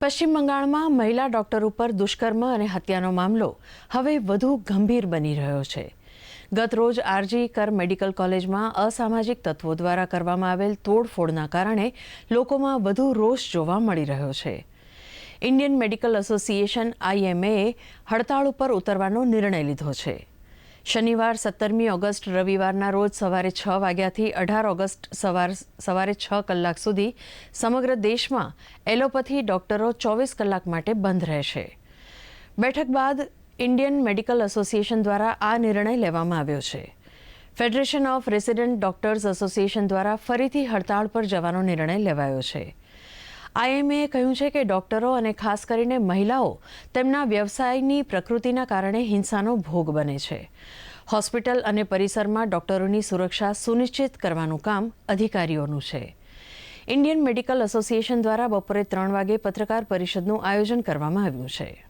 પશ્ચિમ બંગાળમાં મહિલા ડોક્ટર ઉપર દુષ્કર્મ અને હત્યાનો મામલો હવે વધુ ગંભીર બની રહ્યો છે. ગત રોજ આરજી કર મેડિકલ કોલેજમાં અસામાજિક તત્વો દ્વારા કરવામાં આવેલ તોડફોડના કારણે લોકોમાં વધુ રોષ જોવા મળી રહ્યો છે. ઇન્ડિયન મેડિકલ એસોસિએશન આઈએમએ હડતાળ ઉપર ઉતરવાનો નિર્ણય લીધો છે. શનિવાર સત્તરમી ઓગસ્ટ, રવિવારના રોજ સવારે છ વાગ્યાથી અઢાર ઓગસ્ટ સવાર, સવારે છ કલાક સુધી સમગ્ર દેશમાં એલોપથી ડોક્ટરો ચોવીસ કલાક માટે બંધ રહેશે. બેઠક બાદ ઇન્ડિયન મેડિકલ એસોસિએશન દ્વારા આ નિર્ણય લેવામાં આવ્યો છે. Federation of resident doctors association દ્વારા ફરીથી હડતાળ પર જવાનો નિર્ણય લેવાયો છે. આઈએમએએ કહ્યું છે કે ડોક્ટરો અને ખાસ કરીને મહિલાઓ તેમના વ્યવસાયની પ્રકૃતિના કારણે હિંસાનો ભોગ બને છે. હોસ્પિટલ અને પરિસરમાં ડોક્ટરોની સુરક્ષા સુનિશ્ચિત કરવાનું કામ અધિકારીઓનું છે. ઇન્ડિયન મેડિકલ એસોસિએશન દ્વારા બપોરે ત્રણ વાગે પત્રકાર પરિષદનું આયોજન કરવામાં આવ્યું છે.